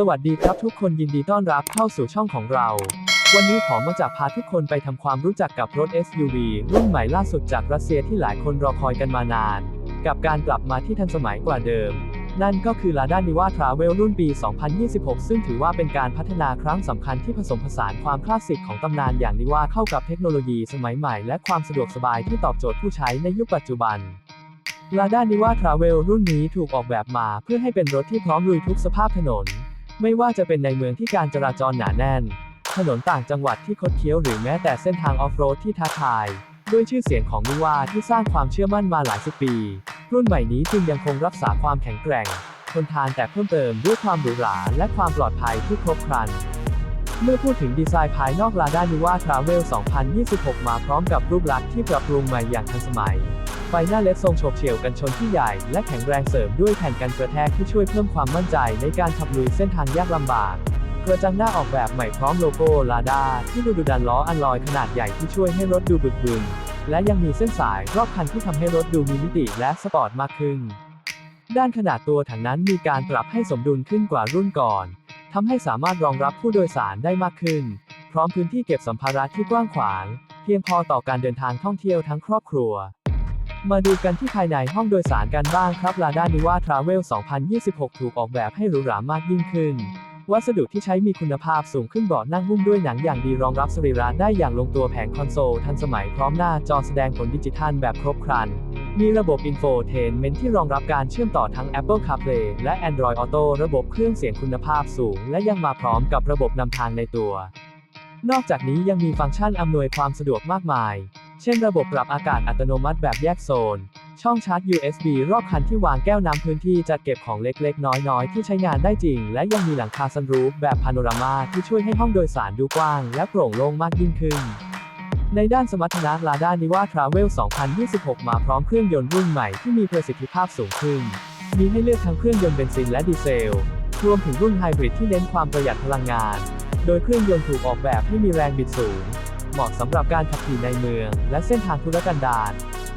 สวัสดีครับทุกคนยินดีต้อนรับเข้าสู่ช่องของเรา วันนี้ผมมาจากพาทุกคนไปทำความรู้จักกับรถ SUV รุ่นใหม่ล่าสุดจากรัสเซียที่หลายคนรอคอยกันมานาน กับการกลับมาที่ทันสมัยกว่าเดิม นั่นก็คือ Lada Niva Travel รุ่นปี 2026 ซึ่งถือว่าเป็นการพัฒนาครั้งสำคัญที่ผสมผสานความคลาสสิกของตำนานอย่างนิว่าเข้ากับเทคโนโลยีสมัยใหม่และความสะดวกสบายที่ตอบโจทย์ผู้ใช้ในยุคปัจจุบัน Lada Niva Travel รุ่นนี้ถูกออกแบบมาเพื่อให้เป็นรถที่พร้อมลุยทุกสภาพถนน ไม่ว่าจะเป็นในเมืองที่การจราจรหนาแน่น ถนนต่างจังหวัดที่คดเคี้ยวหรือแม้แต่เส้นทางออฟโรดที่ท้าทาย ด้วยชื่อเสียงของนิวาที่สร้างความเชื่อมั่นมาหลายสิบปี รุ่นใหม่นี้จึงยังคงรักษาความแข็งแกร่งทนทานแต่เพิ่มเติมด้วยความหรูหราและความปลอดภัยที่ครบครันเมื่อพูดถึงดีไซน์ภายนอก Lada Niva Travel 2026 มาพร้อมกับรูปลักษณ์ที่ปรับปรุงใหม่อย่างทันสมัย ไฟหน้าเลดทรงโฉบเฉี่ยวกันชนที่ใหญ่ และแข็งแรงเสริมด้วยแผ่นกันกระแทกที่ช่วยเพิ่มความมั่นใจในการขับลุยเส้นทางยากลำบาก กระจังหน้าออกแบบใหม่พร้อมโลโก้ Lada ที่ดูดุดันล้ออันลอยขนาดใหญ่ที่ช่วยให้รถดูบึกบึน และยังมีเส้นสายรอบคันที่ทำให้รถดูมีมิติและสปอร์ตมากขึ้น ด้านขนาดตัวถังนั้นมีการปรับให้สมดุลขึ้นกว่ารุ่นก่อนทำให้สามารถรองรับผู้โดยสารได้มากขึ้น พร้อมพื้นที่เก็บสัมภาระที่กว้างขวาง เพียงพอต่อการเดินทางท่องเที่ยวทั้งครอบครัว มาดูกันที่ภายในห้องโดยสารกันบ้างครับ Lada Niva Travel 2026 ถูกออกแบบให้หรูหรามากยิ่งขึ้น วัสดุที่ใช้มีคุณภาพสูงขึ้นเบาะนั่งหุ้มด้วยหนังอย่างดีรองรับสรีระได้อย่างลงตัวแผงคอนโซลทันสมัยพร้อมหน้าจอแสดงผลดิจิทัลแบบครบครัน มีระบบ Infotainment ที่รองรับการเชื่อมต่อทั้ง Apple CarPlay และ Android Auto ระบบเครื่องเสียงคุณภาพสูง และยังมาพร้อมกับระบบนำทางในตัว นอกจากนี้ยังมีฟังก์ชันอำนวยความสะดวกมากมาย เช่นระบบปรับอากาศอัตโนมัติแบบแยกโซน ช่องชาร์จ USB รอบคันที่วางแก้วน้ำพื้นที่จัดเก็บของเล็กๆ น้อยๆ ที่ใช้งานได้จริง และยังมีหลังคาซันรูฟแบบพาโนรามาที่ช่วยให้ห้องโดยสารดูกว้าง และโปร่งโล่งมากยิ่งขึ้น ในด้านสมรรถนะ Lada Niva Travel 2026 มาพร้อมเครื่องยนต์รุ่นใหม่ที่มีประสิทธิภาพสูงขึ้น มีให้เลือกทั้งเครื่องยนต์เบนซินและดีเซล รวมถึงรุ่นไฮบริดที่เน้นความประหยัดพลังงาน โดยเครื่องยนต์ถูกออกแบบให้มีแรงบิดสูง เหมาะสำหรับการขับขี่ในเมือง และเส้นทางธุรกันดาร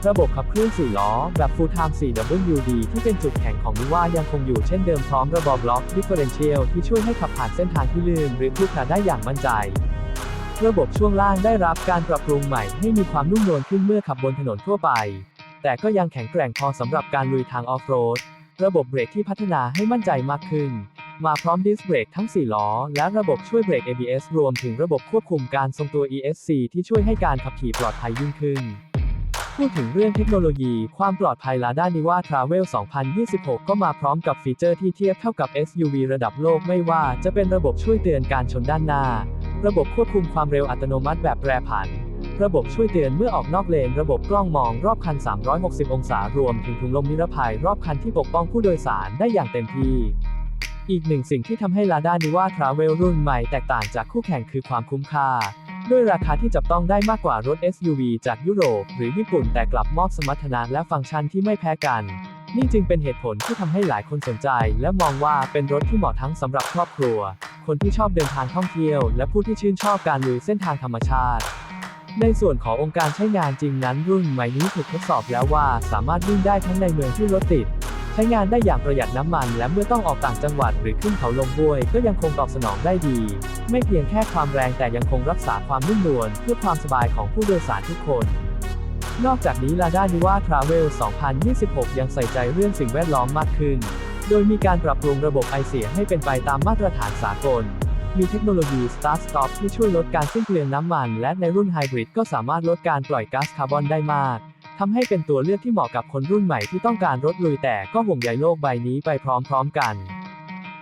ระบบขับเคลื่อน4ล้อ แบบ Full Time 4WD ที่เป็นจุดแข็งของนิว่ายังคงอยู่เช่นเดิมพร้อมระบบล็อก Differential ที่ช่วยให้ขับผ่านเส้นทางที่ลื่นหรือครุขระได้อย่างมั่นใจ ระบบช่วงล่างได้รับการปรับปรุงใหม่ให้มีความนุ่มนวลขึ้นเมื่อขับบนถนนทั่วไป แต่ก็ยังแข็งแกร่งพอสำหรับการลุยทางออฟโรด ระบบเบรกที่พัฒนาให้มั่นใจมากขึ้น มาพร้อมดิสเบรกทั้ง 4 ล้อ และระบบช่วยเบรก ABS รวมถึงระบบควบคุมการทรงตัว ESC ที่ช่วยให้การขับขี่ปลอดภัยยิ่งขึ้น พูดถึงเรื่องเทคโนโลยีความปลอดภัย Lada Niva Travel 2026 ก็มาพร้อมกับฟีเจอร์ที่เทียบเท่ากับ SUV ระดับโลกไม่ว่าจะเป็นระบบช่วยเตือนการชนด้านหน้า ระบบควบคุมความเร็วอัตโนมัติแบบแปรผันระบบช่วยเตือนเมื่อออกนอกเลน ระบบกล้องมองรอบคัน 360 องศารวมถึงถุงลมนิรภัยรอบคันที่ปกป้องผู้โดยสารได้อย่างเต็มที่ อีกหนึ่งสิ่งที่ทำให้ Lada Niva Travel รุ่นใหม่แตกต่างจากคู่แข่งคือความคุ้มค่า ด้วยราคาที่จับต้องได้มากกว่ารถ SUV จากยุโรปหรือญี่ปุ่นแต่กลับมอบสมรรถนะและฟังก์ชันที่ไม่แพ้กัน นี่จึงเป็นเหตุผลที่ทำให้หลายคนสนใจ และมองว่าเป็นรถที่เหมาะทั้งสำหรับครอบครัว คนที่ชอบเดินทางท่องเที่ยว และผู้ที่ชื่นชอบการลุยเส้นทางธรรมชาติในส่วนขององค์การใช้งานจริงนั้นรุ่นใหม่นี้ถูกทดสอบแล้วว่าสามารถวิ่งได้ทั้งในเมืองที่รถติด ใช้งานได้อย่างประหยัดน้ำมัน และเมื่อต้องออกต่างจังหวัดหรือขึ้นเขาลงห้วย ก็ยังคงตอบสนองได้ดี ไม่เพียงแค่ความแรงแต่ยังคงรักษาความนุ่มนวลเพื่อความสบายของผู้โดยสารทุกคนนอกจากนี้ Lada Niva Travel 2026 ยังใส่ใจเรื่องสิ่งแวดล้อมมากขึ้น โดยมีการปรับปรุงระบบไอเสียให้เป็นไปตามมาตรฐานสากล มีเทคโนโลยี Start Stop ที่ช่วยลดการสิ้นเปลืองน้ำมัน และในรุ่นไฮบริดก็สามารถลดการปล่อยก๊าซคาร์บอนได้มาก ทำให้เป็นตัวเลือกที่เหมาะกับคนรุ่นใหม่ที่ต้องการรถลุยแต่ก็ห่วงใยโลกใบนี้ไปพร้อมๆกัน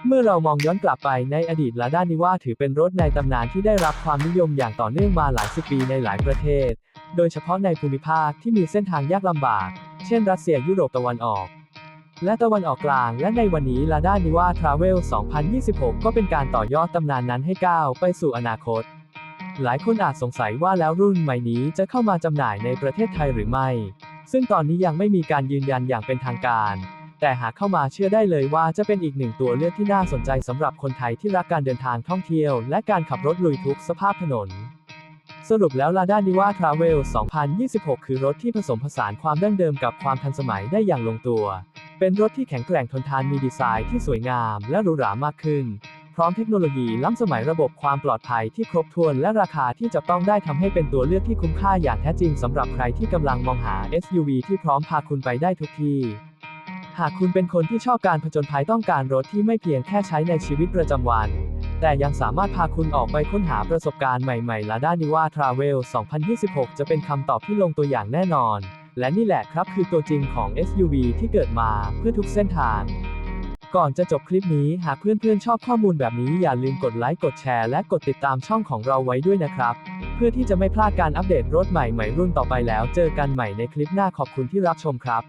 เมื่อเรามองย้อนกลับไปในอดีต Lada Niva ถือเป็นรถในตำนานที่ได้รับความนิยมอย่างต่อเนื่องมาหลายสิบปีในหลายประเทศ โดยเฉพาะในภูมิภาคที่มีเส้นทางยากลำบาก เช่น รัสเซียยุโรปตะวันออก และตะวันออกกลาง และในวันนี้ Lada Niva Travel 2026 ก็เป็นการต่อยอดตำนานนั้นให้ก้าวไปสู่อนาคต หลายคนอาจสงสัยว่าแล้วรุ่นใหม่นี้จะเข้ามาจำหน่ายในประเทศไทยหรือไม่ ซึ่งตอนนี้ยังไม่มีการยืนยันอย่างเป็นทางการ แต่หากเข้ามาเชื่อได้เลยว่าจะเป็นอีกหนึ่งตัวเลือกที่น่าสนใจสำหรับคนไทยที่รักการเดินทางท่องเที่ยว และการขับรถลุยทุกสภาพถนนสรุปแล้ว Lada Niva Travel 2026 คือรถที่ผสมผสานความดั้งเดิมกับความทันสมัยได้อย่างลงตัว เป็นรถที่แข็งแกร่งทนทานมีดีไซน์ที่สวยงามและหรูหรามากขึ้น ร้อมเทคโนโลยีล้ำสมัยระบบความปลอดภัยที่ครบถ้วนและราคาที่จะต้องได้ทำให้เป็นตัวเลือกที่คุ้มค่าอย่างแท้จริงสำหรับใครที่กำลังมองหา SUV ที่พร้อมพาคุณไปได้ทุกที่ หากคุณเป็นคนที่ชอบการผจญภัยต้องการรถที่ไม่เพียงแค่ใช้ในชีวิตประจำวัน แต่ยังสามารถพาคุณออกไปค้นหาประสบการณ์ใหม่ๆ Lada Niva Travel 2026 จะเป็นคำตอบที่ลงตัวอย่างแน่นอน และนี่แหละครับคือตัวจริงของ SUV ที่เกิดมาเพื่อทุกเส้นทาง ก่อนจะจบคลิปนี้หากเพื่อนๆชอบข้อมูลแบบนี้อย่าลืมกดไลค์กดแชร์และกดติดตามช่องของเราไว้ด้วยนะครับ เพื่อที่จะไม่พลาดการอัปเดตรถใหม่ๆรุ่นต่อไปแล้ว เจอกันใหม่ในคลิปหน้าขอบคุณที่รับชมครับ